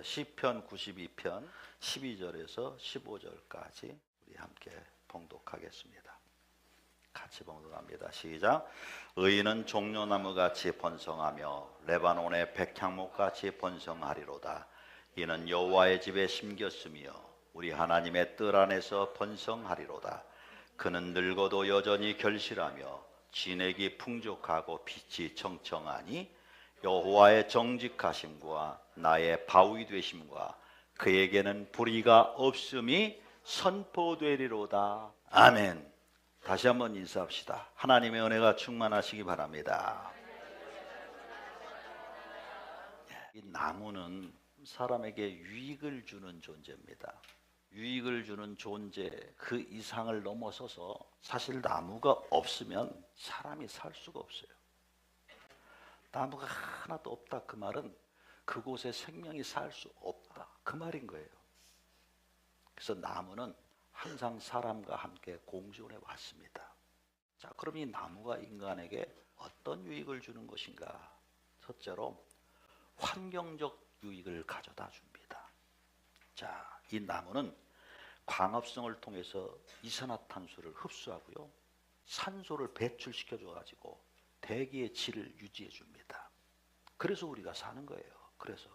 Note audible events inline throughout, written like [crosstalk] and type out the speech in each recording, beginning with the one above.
하겠습니다. 시편 92편 12절에서 15절까지 우리 함께 봉독하겠습니다. 같이 봉독합니다. 시작. 의인은 종려나무 같이 번성하며 레바논의 백향목 같이 번성하리로다. 이는 여호와의 집에 심겼으며 우리 하나님의 뜰 안에서 번성하리로다. 그는 늙어도 여전히 결실하며 진액이 풍족하고 빛이 청청하니 여호와의 정직하심과 나의 바위 되심과 그에게는 불의가 없음이 선포되리로다. 아멘. 다시 한번 인사합시다. 하나님의 은혜가 충만하시기 바랍니다. 이 나무는 사람에게 유익을 주는 존재입니다. 유익을 주는 존재 그 이상을 넘어서서 사실 나무가 없으면 사람이 살 수가 없어요. 나무가 하나도 없다 그 말은 그곳에 생명이 살 수 없다 그 말인 거예요. 그래서 나무는 항상 사람과 함께 공존해 왔습니다. 자, 그럼 이 나무가 인간에게 어떤 유익을 주는 것인가? 첫째로 환경적 유익을 가져다 줍니다. 자, 이 나무는 광합성을 통해서 이산화탄소를 흡수하고요. 산소를 배출시켜 줘 가지고 대기의 질을 유지해 줍니다. 그래서 우리가 사는 거예요. 그래서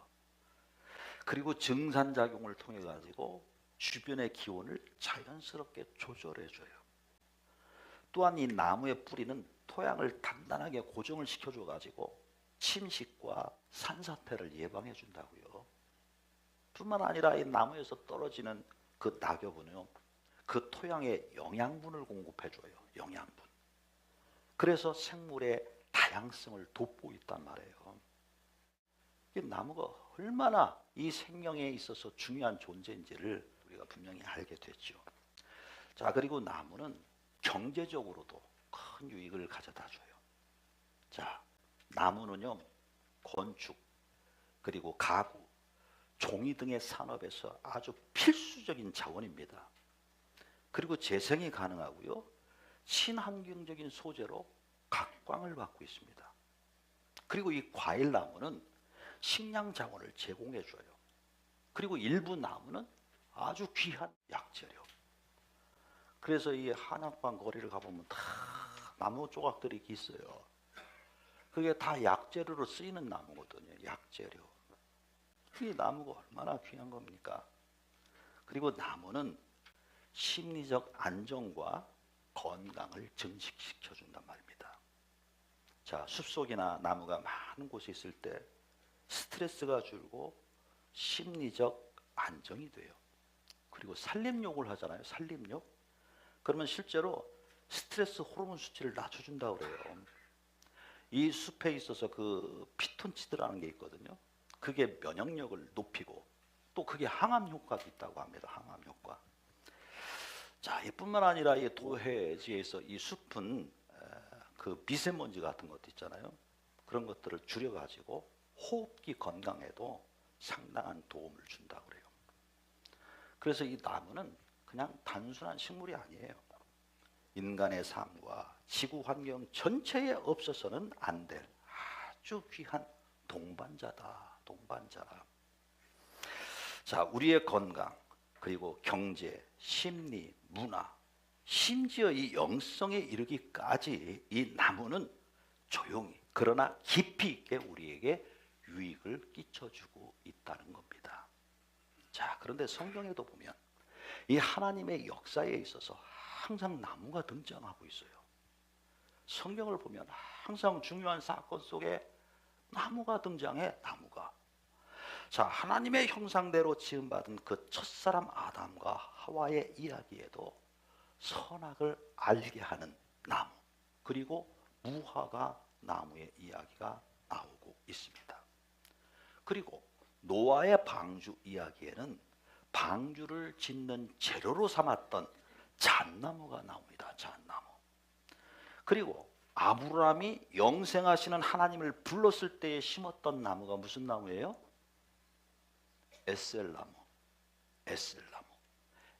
그리고 증산 작용을 통해 가지고 주변의 기온을 자연스럽게 조절해 줘요. 또한 이 나무의 뿌리는 토양을 단단하게 고정을 시켜 줘 가지고 침식과 산사태를 예방해 준다고요. 뿐만 아니라 이 나무에서 떨어지는 그 낙엽은요. 그 토양에 영양분을 공급해 줘요. 영양분. 그래서 생물의 다양성을 돋보고 있단 말이에요. 이 나무가 얼마나 이 생명에 있어서 중요한 존재인지를 우리가 분명히 알게 됐죠. 자, 그리고 나무는 경제적으로도 큰 유익을 가져다 줘요. 자, 나무는요, 건축, 그리고 가구, 종이 등의 산업에서 아주 필수적인 자원입니다. 그리고 재생이 가능하고요. 친환경적인 소재로 각광을 받고 있습니다. 그리고 이 과일 나무는 식량 자원을 제공해 줘요. 그리고 일부 나무는 아주 귀한 약재료. 그래서 이 한약방 거리를 가보면 다 나무 조각들이 있어요. 그게 다 약재료로 쓰이는 나무거든요. 약재료. 이 나무가 얼마나 귀한 겁니까? 그리고 나무는 심리적 안정과 건강을 증식시켜 준단 말입니다. 자, 숲속이나 나무가 많은 곳에 있을 때 스트레스가 줄고 심리적 안정이 돼요. 그리고 산림욕을 하잖아요. 산림욕. 그러면 실제로 스트레스 호르몬 수치를 낮춰준다 그래요. 이 숲에 있어서 그 피톤치드라는 게 있거든요. 그게 면역력을 높이고 또 그게 항암 효과도 있다고 합니다. 항암 효과. 자, 이뿐만 아니라 이 도해지에서 이 숲은 그 미세먼지 같은 것도 있잖아요. 그런 것들을 줄여 가지고 호흡기 건강에도 상당한 도움을 준다 그래요. 그래서 이 나무는 그냥 단순한 식물이 아니에요. 인간의 삶과 지구 환경 전체에 없어서는 안 될 아주 귀한 동반자다. 동반자. 자, 우리의 건강, 그리고 경제, 심리, 문화, 심지어 이 영성에 이르기까지 이 나무는 조용히 그러나 깊이 있게 우리에게 유익을 끼쳐주고 있다는 겁니다. 자, 그런데 성경에도 보면 이 하나님의 역사에 있어서 항상 나무가 등장하고 있어요. 성경을 보면 항상 중요한 사건 속에 나무가 등장해, 나무가. 자, 하나님의 형상대로 지음받은 그 첫사람 아담과 하와의 이야기에도 선악을 알게 하는 나무, 그리고 무화과 나무의 이야기가 나오고 있습니다. 그리고 노아의 방주 이야기에는 방주를 짓는 재료로 삼았던 잣나무가 나옵니다. 잣나무. 그리고 아브라함이 영생하시는 하나님을 불렀을 때에 심었던 나무가 무슨 나무예요? 에셀나무. 에셀나무.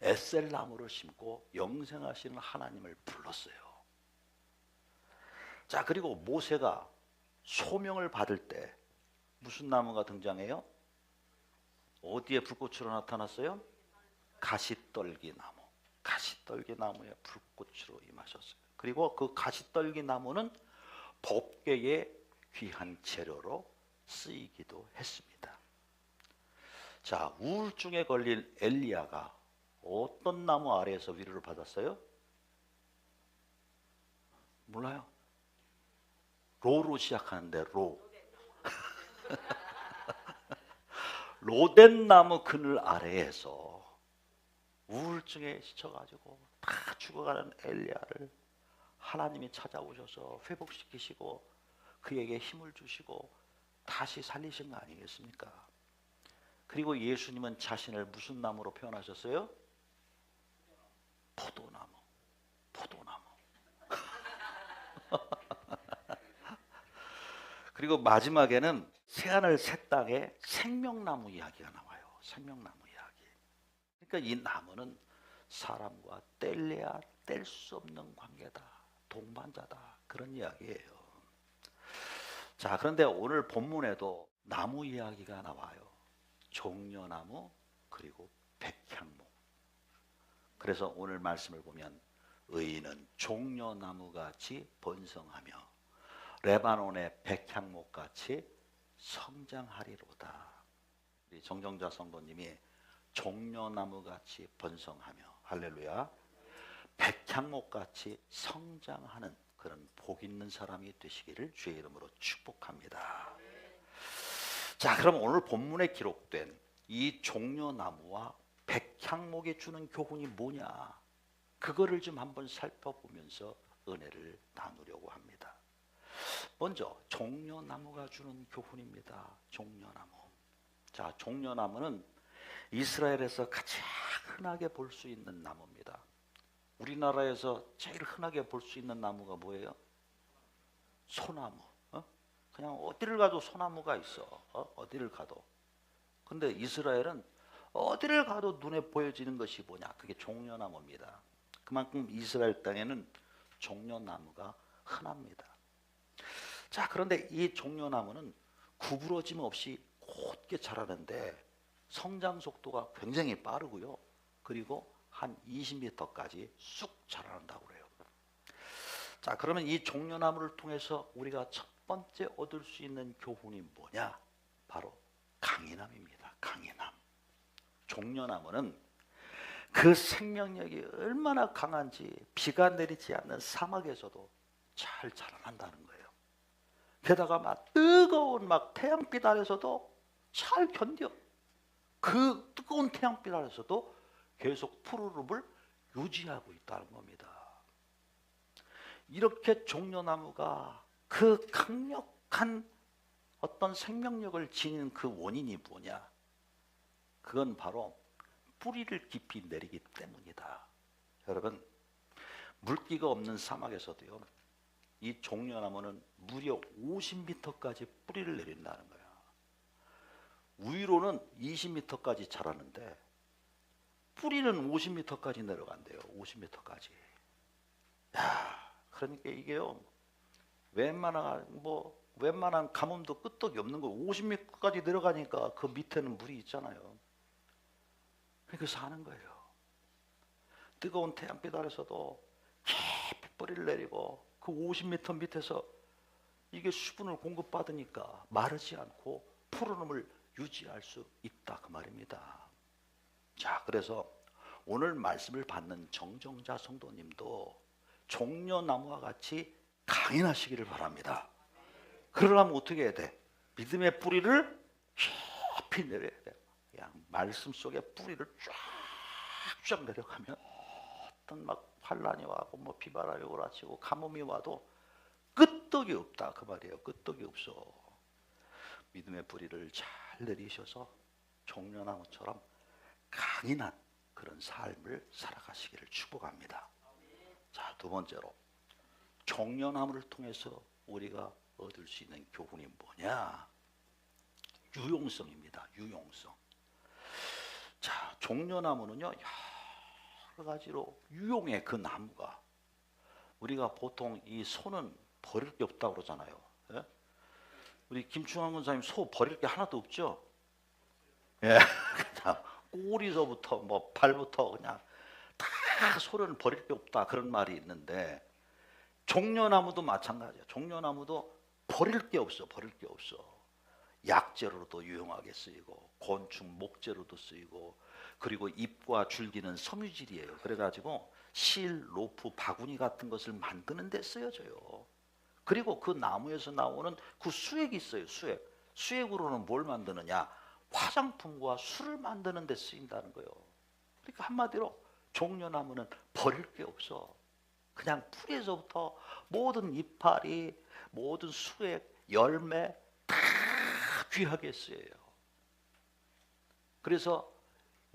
에셀나무를 심고 영생하시는 하나님을 불렀어요. 자, 그리고 모세가 소명을 받을 때 무슨 나무가 등장해요? 어디에 불꽃으로 나타났어요? 가시떨기 나무. 가시떨기 나무에 불꽃으로 임하셨어요. 그리고 그 가시떨기 나무는 법궤의 귀한 재료로 쓰이기도 했습니다. 자, 우울증에 걸린 엘리야가 어떤 나무 아래에서 위로를 받았어요? 몰라요. 로로 시작하는데 로. [laughs] 로덴 나무 그늘 아래에서 우울증에 지쳐가지고 다 죽어가는 엘리야를 하나님이 찾아오셔서 회복시키시고 그에게 힘을 주시고 다시 살리신 거 아니겠습니까? 그리고 예수님은 자신을 무슨 나무로 표현하셨어요? 포도나무. 포도나무. [laughs] 그리고 마지막에는 새하늘 새 땅에 생명나무 이야기가 나와요. 생명나무 이야기. 그러니까 이 나무는 사람과 뗄래야 뗄 수 없는 관계다. 동반자다. 그런 이야기예요. 자, 그런데 오늘 본문에도 나무 이야기가 나와요. 종려나무 그리고 백향목. 그래서 오늘 말씀을 보면 의인은 종려나무 같이 번성하며 레바논의 백향목 같이 성장하리로다. 우리 정정자 성도님이 종려나무 같이 번성하며 할렐루야. 백향목 같이 성장하는 그런 복 있는 사람이 되시기를 주의 이름으로 축복합니다. 자, 그럼 오늘 본문에 기록된 이 종려나무와 백향목이 주는 교훈이 뭐냐? 그거를 좀 한번 살펴보면서 은혜를 나누려고 합니다. 먼저 종려나무가 주는 교훈입니다. 종려나무. 자, 종려나무는 이스라엘에서 가장 흔하게 볼 수 있는 나무입니다. 우리나라에서 제일 흔하게 볼 수 있는 나무가 뭐예요? 소나무. 어? 그냥 어디를 가도 소나무가 있어. 어? 디를 가도. 근데 이스라엘은 어디를 가도 눈에 보여지는 것이 뭐냐? 그게 종려나무입니다. 그만큼 이스라엘 땅에는 종려나무가 흔합니다. 자, 그런데 이 종려나무는 구부러짐 없이 곧게 자라는데 성장 속도가 굉장히 빠르고요. 그리고 한 20m까지 쑥 자라난다고 그래요. 자, 그러면 이 종려나무를 통해서 우리가 첫 번째 얻을 수 있는 교훈이 뭐냐? 바로 강인함입니다. 강인함. 종려나무는 그 생명력이 얼마나 강한지 비가 내리지 않는 사막에서도 잘 자라난다는 거예요. 게다가 막 뜨거운 막 태양빛 아래서도 잘 견뎌. 그 뜨거운 태양빛 아래서도 계속 푸르름을 유지하고 있다는 겁니다. 이렇게 종려나무가 그 강력한 어떤 생명력을 지닌 그 원인이 뭐냐? 그건 바로 뿌리를 깊이 내리기 때문이다. 여러분, 물기가 없는 사막에서도요, 이 종려나무는 무려 50m까지 뿌리를 내린다는 거야. 위로는 20m까지 자라는데 뿌리는 50m까지 내려간대요. 50m까지. 야, 그러니까 이게요. 웬만한 뭐 웬만한 가뭄도 끄떡이 없는 거 50m까지 내려가니까 그 밑에는 물이 있잖아요. 그렇게 사는 거예요. 뜨거운 태양빛 아래서도 깊이 뿌리를 내리고 그 50m 밑에서 이게 수분을 공급받으니까 마르지 않고 푸르름을 유지할 수 있다 그 말입니다. 자, 그래서 오늘 말씀을 받는 정정자 성도님도 종려나무와 같이 강인하시기를 바랍니다. 그러려면 어떻게 해야 돼? 믿음의 뿌리를 깊이 내려야 돼. 그냥 말씀 속에 뿌리를 쫙쫙 내려가면 어떤 막 환란이 와고 뭐 비바람이 오라치고 가뭄이 와도 끄떡이 없다 그 말이에요. 끄떡이 없어. 믿음의 뿌리를 잘 내리셔서 종려나무처럼 강인한 그런 삶을 살아가시기를 축복합니다. 자, 두 번째로 종려나무를 통해서 우리가 얻을 수 있는 교훈이 뭐냐? 유용성입니다. 유용성. 자, 종려나무는요 여러 가지로 유용해 그 나무가. 우리가 보통 이 소는 버릴 게 없다고 그러잖아요. 예? 우리 김충환 권사님 소 버릴 게 하나도 없죠? 예. [laughs] 꼬리서부터 뭐 발부터 그냥 다 소련을 버릴 게 없다 그런 말이 있는데 종려나무도 마찬가지야. 종려나무도 버릴 게 없어. 버릴 게 없어. 약재로도 유용하게 쓰이고 곤충 목재로도 쓰이고 그리고 잎과 줄기는 섬유질이에요. 그래가지고 실, 로프, 바구니 같은 것을 만드는 데 쓰여져요. 그리고 그 나무에서 나오는 그 수액이 있어요. 수액. 수액으로는 뭘 만드느냐? 화장품과 술을 만드는 데 쓰인다는 거예요. 그러니까 한마디로 종려나무는 버릴 게 없어. 그냥 뿌리에서부터 모든 이파리, 모든 수액, 열매 다 귀하게 쓰여요. 그래서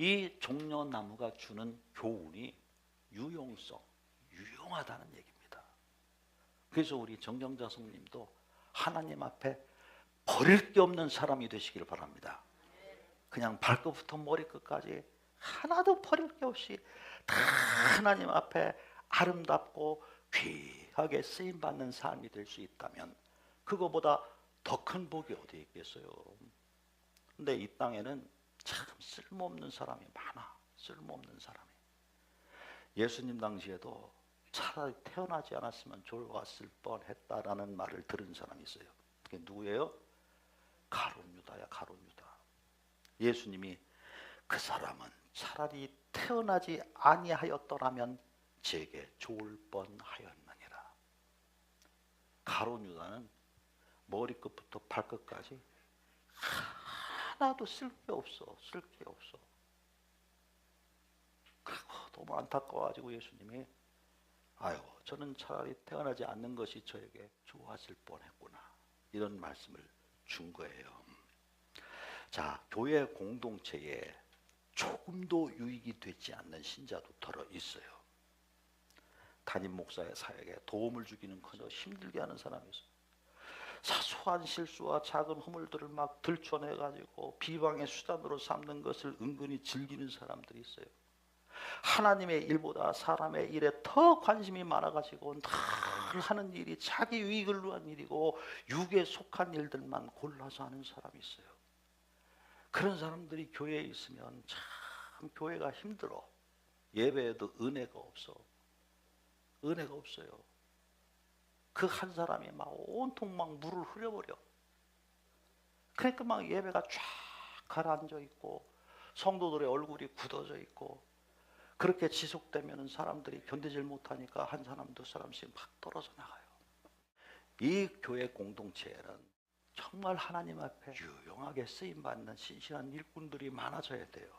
이 종려나무가 주는 교훈이 유용성, 유용하다는 얘기입니다. 그래서 우리 정정자 성님도 하나님 앞에 버릴 게 없는 사람이 되시길 바랍니다. 그냥 발끝부터 머리끝까지 하나도 버릴 게 없이 다 하나님 앞에 아름답고 귀하게 쓰임 받는 삶이 될 수 있다면 그거보다 더 큰 복이 어디 있겠어요? 근데 이 땅에는 참 쓸모없는 사람이 많아. 쓸모없는 사람이. 예수님 당시에도 차라리 태어나지 않았으면 좋았을 뻔했다라는 말을 들은 사람이 있어요. 그게 누구예요? 가론 유다야, 가론 유다. 예수님이 그 사람은 차라리 태어나지 아니하였더라면 제게 좋을 뻔하였느니라. 가론 유다는 머리끝부터 발끝까지 하 나도 쓸 게 없어. 쓸 게 없어. 너무 안타까워가지고 예수님이 아유 저는 차라리 태어나지 않는 것이 저에게 좋았을 뻔했구나 이런 말씀을 준 거예요. 자 교회 공동체에 조금도 유익이 되지 않는 신자도 덜어 있어요. 담임 목사의 사역에 도움을 주기는커녕 힘들게 하는 사람이 있어요. 사소한 실수와 작은 허물들을 막 들춰내 가지고 비방의 수단으로 삼는 것을 은근히 즐기는 사람들이 있어요. 하나님의 일보다 사람의 일에 더 관심이 많아 가지고 늘 하는 일이 자기 유익을 위한 일이고 육에 속한 일들만 골라서 하는 사람이 있어요. 그런 사람들이 교회에 있으면 참 교회가 힘들어. 예배에도 은혜가 없어. 은혜가 없어요. 그 한 사람이 막 온통 막 물을 흐려버려. 그러니까 막 예배가 쫙 가라앉아 있고 성도들의 얼굴이 굳어져 있고 그렇게 지속되면 사람들이 견디질 못하니까 한 사람 두 사람씩 막 떨어져 나가요. 이 교회 공동체에는 정말 하나님 앞에 유용하게 쓰임 받는 신실한 일꾼들이 많아져야 돼요.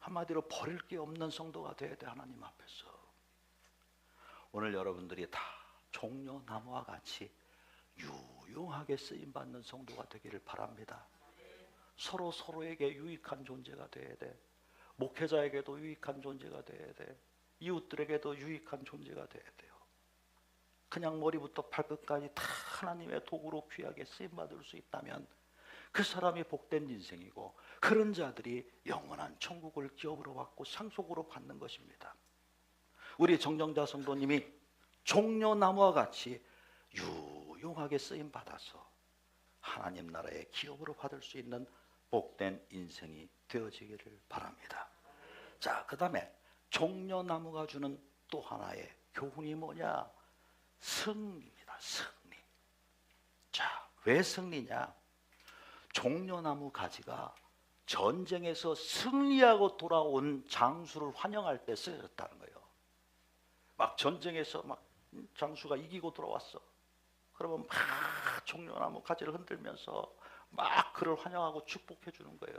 한마디로 버릴 게 없는 성도가 돼야 돼 하나님 앞에서. 오늘 여러분들이 다 종려 나무와 같이 유용하게 쓰임 받는 성도가 되기를 바랍니다. 서로 서로에게 유익한 존재가 돼야 돼. 목회자에게도 유익한 존재가 돼야 돼. 이웃들에게도 유익한 존재가 돼야 돼요. 그냥 머리부터 발끝까지 다 하나님의 도구로 귀하게 쓰임 받을 수 있다면 그 사람이 복된 인생이고 그런 자들이 영원한 천국을 기업으로 받고 상속으로 받는 것입니다. 우리 정정자 성도님이 종려나무와 같이 유용하게 쓰임 받아서 하나님 나라의 기업으로 받을 수 있는 복된 인생이 되어지기를 바랍니다. 자, 그 다음에 종려나무가 주는 또 하나의 교훈이 뭐냐? 승리입니다. 승리. 자, 왜 승리냐? 종려나무 가지가 전쟁에서 승리하고 돌아온 장수를 환영할 때 쓰여졌다는 거예요. 막 전쟁에서 막 장수가 이기고 돌아왔어. 그러면 막 종려나무 가지를 흔들면서 막 그를 환영하고 축복해 주는 거예요.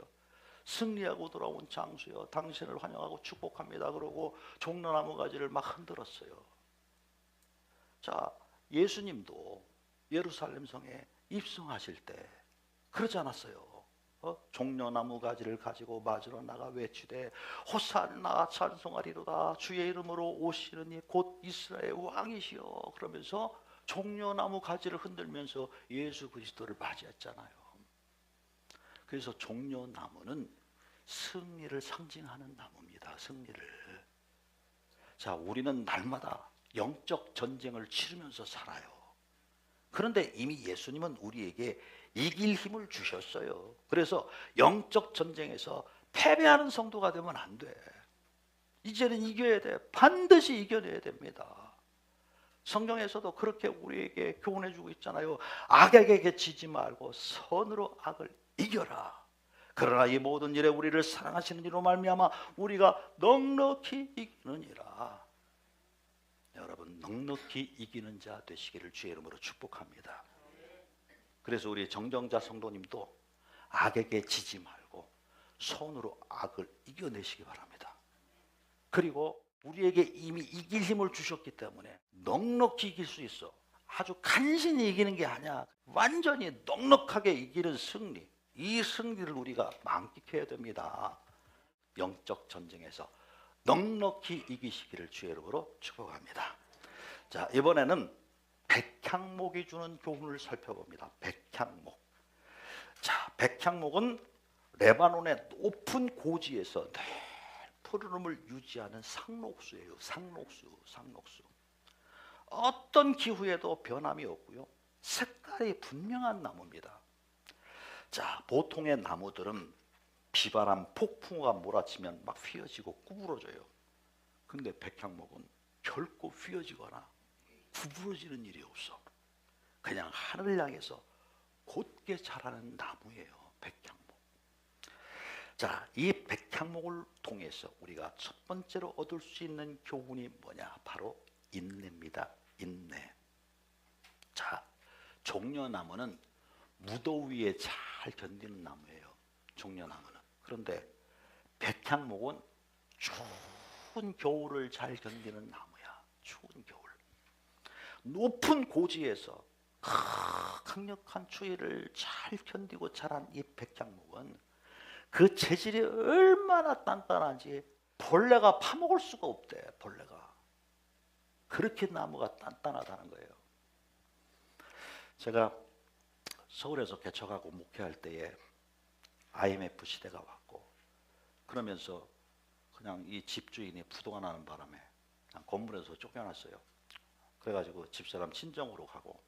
승리하고 돌아온 장수여, 당신을 환영하고 축복합니다. 그러고 종려나무 가지를 막 흔들었어요. 자, 예수님도 예루살렘 성에 입성하실 때 그러지 않았어요. 어? 종려나무 가지를 가지고 맞으러 나가 외치되 호산나 찬송하리로다 주의 이름으로 오시느니 곧 이스라엘 왕이시여 그러면서 종려나무 가지를 흔들면서 예수 그리스도를 맞이했잖아요. 그래서 종려나무는 승리를 상징하는 나무입니다. 승리를. 자, 우리는 날마다 영적 전쟁을 치르면서 살아요. 그런데 이미 예수님은 우리에게 이길 힘을 주셨어요. 그래서 영적 전쟁에서 패배하는 성도가 되면 안 돼. 이제는 이겨야 돼. 반드시 이겨내야 됩니다. 성경에서도 그렇게 우리에게 교훈해 주고 있잖아요. 악에게 지지 말고 선으로 악을 이겨라. 그러나 이 모든 일에 우리를 사랑하시는 이로 말미암아 우리가 넉넉히 이기느니라. 여러분 넉넉히 이기는 자 되시기를 주의 이름으로 축복합니다. 그래서 우리 정정자 성도님도 악에게 지지 말고 손으로 악을 이겨내시기 바랍니다. 그리고 우리에게 이미 이길 힘을 주셨기 때문에 넉넉히 이길 수 있어. 아주 간신히 이기는 게 아니야. 완전히 넉넉하게 이기는 승리. 이 승리를 우리가 만끽해야 됩니다. 영적 전쟁에서 넉넉히 이기시기를 주의 이름으로 축복합니다. 자, 이번에는 백향목이 주는 교훈을 살펴봅니다. 백향목. 자, 백향목은 레바논의 높은 고지에서 늘 푸르름을 유지하는 상록수예요. 상록수, 상록수. 어떤 기후에도 변함이 없고요. 색깔이 분명한 나무입니다. 자, 보통의 나무들은 비바람, 폭풍우가 몰아치면 막 휘어지고 구부러져요. 근데 백향목은 결코 휘어지거나 구부러지는 일이 없어. 그냥 하늘을 향해서 곧게 자라는 나무예요. 백향목. 자, 이 백향목을 통해서 우리가 첫 번째로 얻을 수 있는 교훈이 뭐냐? 바로 인내입니다. 인내. 자, 종려나무는 무더위에 잘 견디는 나무예요. 종려나무는. 그런데 백향목은 추운 겨울을 잘 견디는 나무야. 추운 겨울. 높은 고지에서 강력한 추위를 잘 견디고 자란 이 백향목은 그 재질이 얼마나 단단한지 벌레가 파먹을 수가 없대. 벌레가. 그렇게 나무가 단단하다는 거예요. 제가 서울에서 개척하고 목회할 때에 IMF 시대가 왔고 그러면서 그냥 이 집주인이 부도가 나는 바람에 그냥 건물에서 쫓겨났어요. 그래가지고 집사람 친정으로 가고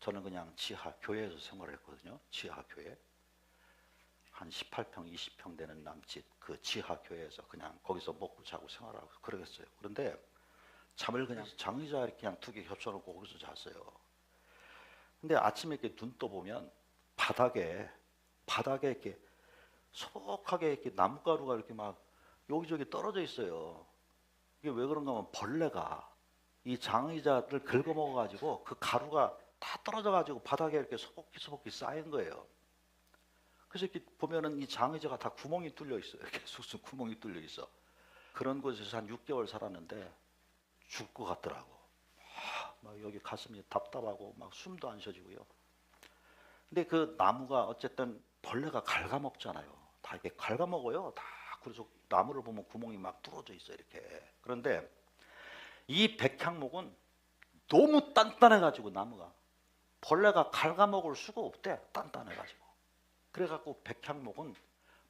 저는 그냥 지하 교회에서 생활했거든요. 지하 교회 한 18평, 20평 되는 남집 그 지하 교회에서 그냥 거기서 먹고 자고 생활하고 그러겠어요. 그런데 잠을 그냥 장의자 이렇게 그냥 두 개 겹쳐놓고 거기서 잤어요. 근데 아침에 이렇게 눈 떠보면 바닥에 바닥에 이렇게 소복하게 이렇게 나뭇가루가 이렇게 막 여기저기 떨어져 있어요. 이게 왜 그런가 하면 벌레가 이 장의자를 긁어먹어 가지고 그 가루가 다 떨어져 가지고 바닥에 이렇게 소복히 소복히 쌓인 거예요. 그래서 이렇게 보면은 이 장의자가 다 구멍이 뚫려 있어요. 이렇게 [laughs] 구멍이 뚫려 있어. 그런 곳에서 한 6개월 살았는데 죽을 것 같더라고. 막 여기 가슴이 답답하고 막 숨도 안 쉬어지고요. 근데 그 나무가 어쨌든 벌레가 갉아먹잖아요. 다 이렇게 갉아먹어요. 다 그래서 나무를 보면 구멍이 막 뚫어져 있어 요 이렇게. 그런데 이 백향목은 너무 단단해가지고 나무가 벌레가 갉아먹을 수가 없대. 단단해가지고. 그래갖고 백향목은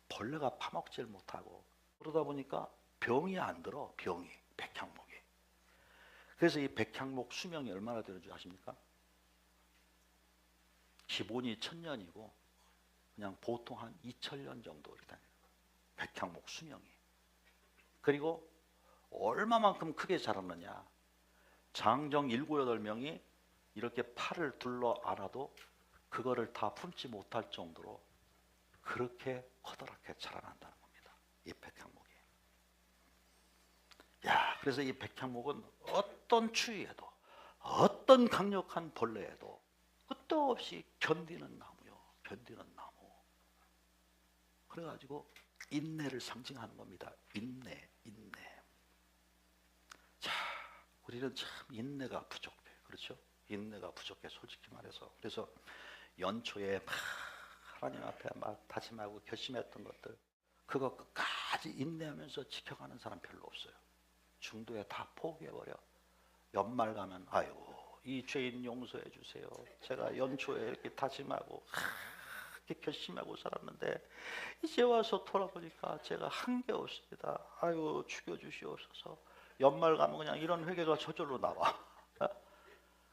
벌레가 파먹질 못하고 그러다 보니까 병이 안 들어. 병이 백향목이. 그래서 이 백향목 수명이 얼마나 되는 줄 아십니까? 기본이 천년이고 그냥 보통 한 2천년 정도 이렇게. 백향목 수명이. 그리고 얼마만큼 크게 자랐느냐? 장정 일곱 여덟 명이 이렇게 팔을 둘러 안아도 그거를 다 품지 못할 정도로 그렇게 커다랗게 자라난다는 겁니다. 이 백향목이. 야, 그래서 이 백향목은 어떤 추위에도 어떤 강력한 벌레에도 끝도 없이 견디는 나무요. 견디는 나무. 그래가지고 인내를 상징하는 겁니다. 인내. 자, 우리는 참 인내가 부족해. 그렇죠? 인내가 부족해. 솔직히 말해서. 그래서 연초에 막 하나님 앞에 막 다짐하고 결심했던 것들 그거 끝까지 인내하면서 지켜가는 사람 별로 없어요. 중도에 다 포기해버려. 연말 가면 아유 이 죄인 용서해 주세요. 제가 연초에 이렇게 다짐하고 하, 이렇게 결심하고 살았는데 이제 와서 돌아보니까 제가 한 게 없습니다. 아유 죽여 주시옵소서. 연말 가면 그냥 이런 회개가 저절로 나와. [laughs]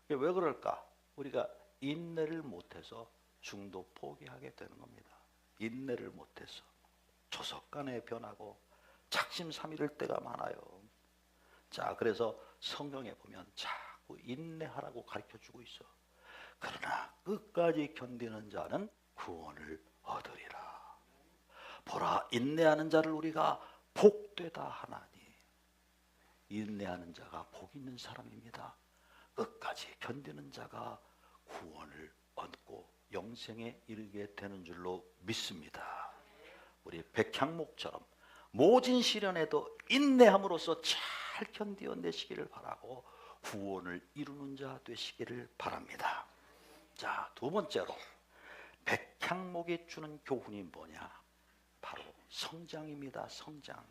왜 그럴까? 우리가 인내를 못해서 중도 포기하게 되는 겁니다. 인내를 못해서. 조석간에 변하고 작심삼일일 때가 많아요. 자, 그래서 성경에 보면 자꾸 인내하라고 가르쳐 주고 있어. 그러나 끝까지 견디는 자는 구원을 얻으리라. 보라, 인내하는 자를 우리가 복되다 하나니. 인내하는 자가 복 있는 사람입니다. 끝까지 견디는 자가 구원을 얻고 영생에 이르게 되는 줄로 믿습니다. 우리 백향목처럼 모진 시련에도 인내함으로써 잘 견디어내시기를 바라고 구원을 이루는 자 되시기를 바랍니다. 자, 두 번째로 백향목이 주는 교훈이 뭐냐? 바로 성장입니다. 성장.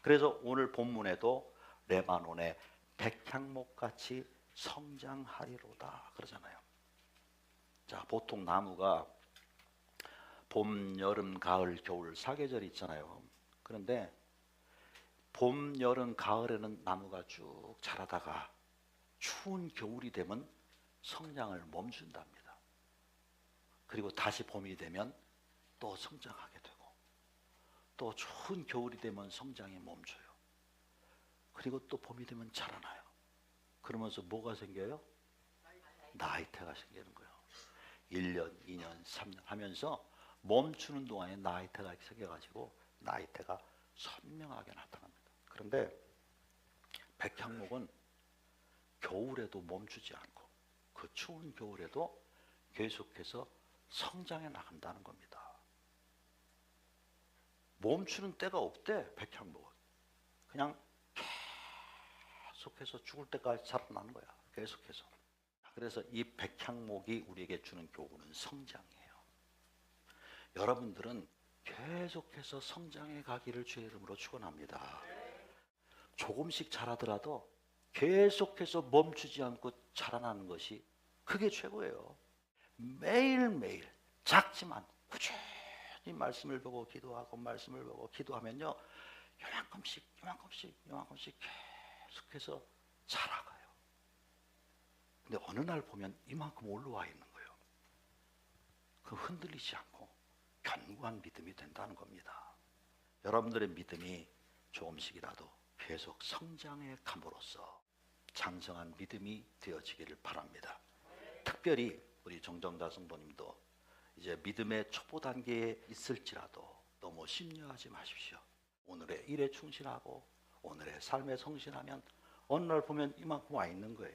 그래서 오늘 본문에도 레바논의 백향목 같이 성장하리로다 그러잖아요. 자, 보통 나무가 봄, 여름, 가을, 겨울 사계절 있잖아요. 그런데 봄, 여름, 가을에는 나무가 쭉 자라다가 추운 겨울이 되면 성장을 멈춘답니다. 그리고 다시 봄이 되면 또 성장하게 되고 또 추운 겨울이 되면 성장이 멈춰요. 그리고 또 봄이 되면 자라나요. 그러면서 뭐가 생겨요? 나이테가 생기는 거예요. 1년, 2년, 3년 하면서 멈추는 동안에 나이테가 생겨가지고 나이테가 선명하게 나타납니다. 그런데 백향목은 겨울에도 멈추지 않고 그 추운 겨울에도 계속해서 성장해 나간다는 겁니다. 멈추는 때가 없대 백향목은. 그냥 계속해서 죽을 때까지 살아나는 거야. 계속해서. 그래서 이 백향목이 우리에게 주는 교훈은 성장이에요. 여러분들은 계속해서 성장해 가기를 주의 이름으로 축원합니다. 조금씩 자라더라도 계속해서 멈추지 않고 자라나는 것이 그게 최고예요. 매일매일 작지만 꾸준히 말씀을 보고 기도하고 말씀을 보고 기도하면요. 요만큼씩 요만큼씩 요만큼씩 계속해서 자라가요. 근데 어느 날 보면 이만큼 올라와 있는 거예요. 그 흔들리지 않고 견고한 믿음이 된다는 겁니다. 여러분들의 믿음이 조금씩이라도 계속 성장해 감으로써 장성한 믿음이 되어지기를 바랍니다. 특별히 우리 정정자 성도님도 이제 믿음의 초보 단계에 있을지라도 너무 심려하지 마십시오. 오늘의 일에 충실하고 오늘의 삶에 성실하면 어느 날 보면 이만큼 와 있는 거예요.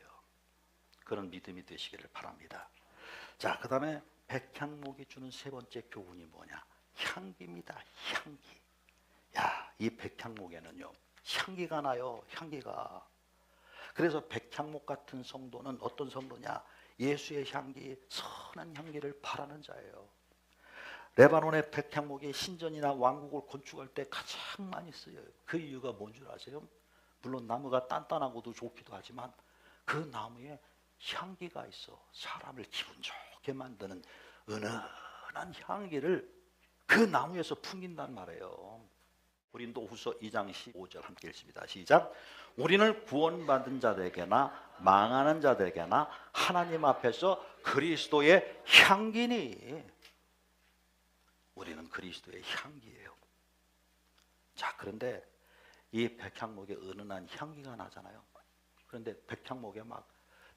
그런 믿음이 되시기를 바랍니다. 자, 그 다음에 백향목이 주는 세 번째 교훈이 뭐냐? 향기입니다. 향기. 야, 이 백향목에는요, 향기가 나요. 향기가. 그래서 백향목 같은 성도는 어떤 성도냐? 예수의 향기, 선한 향기를 바라는 자예요. 레바논의 백향목이 신전이나 왕국을 건축할 때 가장 많이 쓰여요. 그 이유가 뭔 줄 아세요? 물론 나무가 단단하고도 좋기도 하지만 그 나무에 향기가 있어 사람을 기분 좋게 만드는 은은한 향기를 그 나무에서 풍긴단 말이에요. 고린도 후서 2장 15절 함께 읽습니다. 시작. 우리는 구원받은 자들에게나 망하는 자들에게나 하나님 앞에서 그리스도의 향기니 우리는 그리스도의 향기예요. 자, 그런데 이 백향목에 은은한 향기가 나잖아요. 그런데 백향목에 막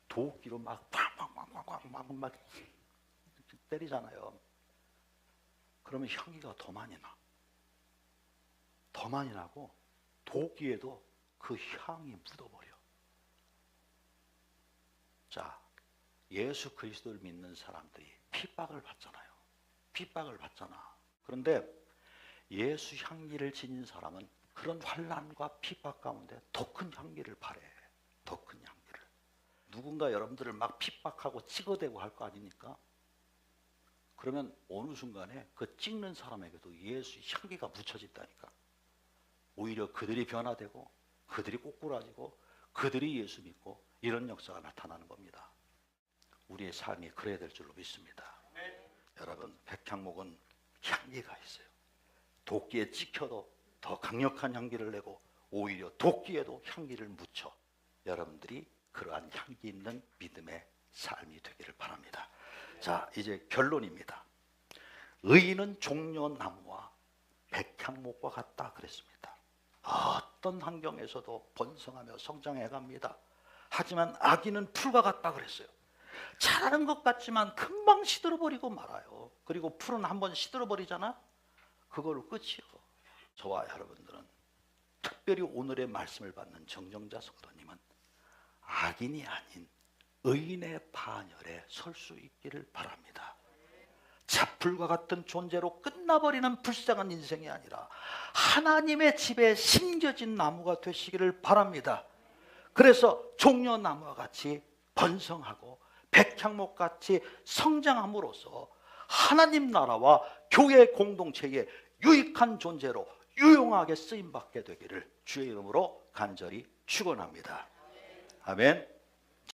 도끼로 막 팡팡팡팡팡 막 때리잖아요. 그러면 향기가 더 많이 나. 더 많이 나고 도끼에도 그 향이 묻어버려. 자, 예수 그리스도를 믿는 사람들이 핍박을 받잖아요. 핍박을 받잖아. 그런데 예수 향기를 지닌 사람은 그런 환란과 핍박 가운데 더 큰 향기를 발해. 더큰 향기를. 누군가 여러분들을 막 핍박하고 찍어대고 할 거 아닙니까? 그러면 어느 순간에 그 찍는 사람에게도 예수 향기가 묻혀진다니까. 오히려 그들이 변화되고 그들이 꼬꾸라지고 그들이 예수 믿고 이런 역사가 나타나는 겁니다. 우리의 삶이 그래야 될 줄로 믿습니다. 여러분 백향목은 향기가 있어요. 도끼에 찍혀도 더 강력한 향기를 내고 오히려 도끼에도 향기를 묻혀 여러분들이 그러한 향기 있는 믿음의 삶이 되기를 바랍니다. 자, 이제 결론입니다. 의인은 종려나무와 백향 백향목과 같다 그랬습니다. 어떤 환경에서도 번성하며 성장해 갑니다. 하지만 아기는 풀과 같다 그랬어요. 잘하는 것 같지만 금방 시들어 버리고 말아요. 그리고 풀은 한번 시들어 버리잖아. 그걸로 끝이요. 저와 여러분들은 특별히 오늘의 말씀을 받는 정정자 성도님은 악인이 아닌 의인의 반열에 설 수 있기를 바랍니다. 자풀과 같은 존재로 끝나버리는 불쌍한 인생이 아니라 하나님의 집에 심겨진 나무가 되시기를 바랍니다. 그래서 종려나무와 같이 번성하고 백향목 같이 성장함으로써 하나님 나라와 교회 공동체의 유익한 존재로 유용하게 쓰임 받게 되기를 주의 이름으로 간절히 축원합니다. 아멘.